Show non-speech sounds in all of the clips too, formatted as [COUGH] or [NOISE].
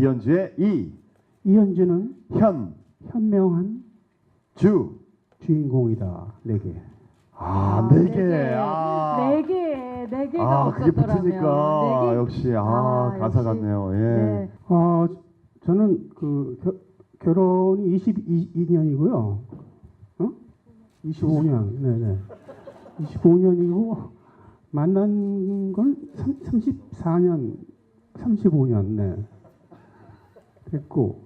이현주의 이, 이현주는 현, 현명한 주. 주인공이다. 네 개. 아, 네 개. 아, 네 개, 네 개가 아, 그게 없었더라면. 붙으니까 네 개? 역시 아, 아, 가사 역시. 같네요. 예. 네. 어, 저는 그 겨, 결혼이 22년이고요. 어? 25년. 네 네. 25년이고 만난 건 3, 34년, 35년. 네. 됐고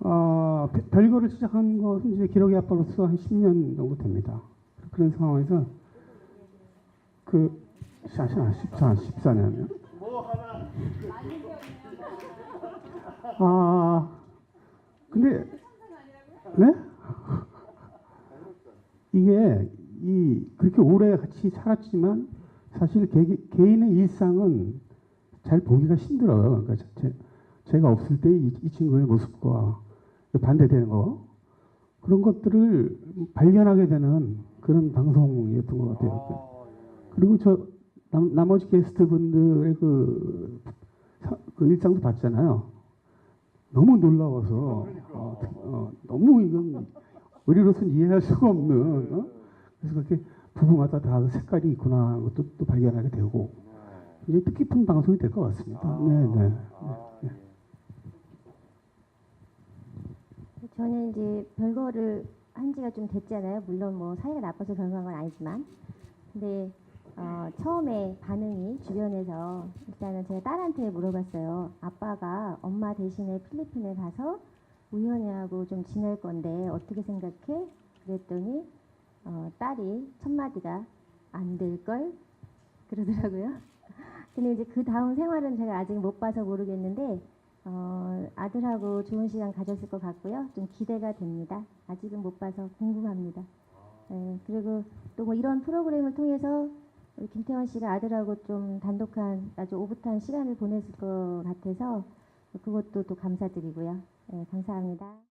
어, 별- 별거를 시작한 것은 이제 기록의 아빠로서 한 10년 정도 됩니다. 그런 상황에서 그 14, 14, 14년이요. 아, 근데 네? 이게 이 그렇게 오래 같이 살았지만 사실 개, 개인의 일상은 잘 보기가 힘들어요. 그러니까 제, 제가 없을 때 이 친구의 모습과 반대되는 거 그런 것들을 발견하게 되는 그런 방송이었던 것 같아요. 그리고 저 남, 나머지 게스트분들의 그, 사- 그 일상도 봤잖아요. 너무 놀라워서 어, 어, 너무 이건 우리로서는 이해할 수가 없는 어? 그래서 그렇게 부부마다 다그 색깔이 있구나 하는 것도 또 발견하게 되고 이제 뜻깊은 방송이 될 것 같습니다. 네, 네. 저는 이제 별거를 한 지가 좀 됐잖아요. 물론 뭐 사이가 나빠서 별거한 건 아니지만. 근데 어, 처음에 반응이 주변에서 일단은 제가 딸한테 물어봤어요. 아빠가 엄마 대신에 필리핀에 가서 우연히하고 좀 지낼 건데 어떻게 생각해? 그랬더니 어, 딸이 첫 마디가 안 될 걸 그러더라고요. [LAUGHS] 근데 이제 그 다음 생활은 제가 아직 못 봐서 모르겠는데 어, 아들하고 좋은 시간 가졌을 것 같고요. 좀 기대가 됩니다. 아직은 못 봐서 궁금합니다. 네, 그리고 또 뭐 이런 프로그램을 통해서 우리 김태원 씨가 아들하고 좀 단독한 아주 오붓한 시간을 보냈을 것 같아서 그것도 또 감사드리고요. 네, 감사합니다.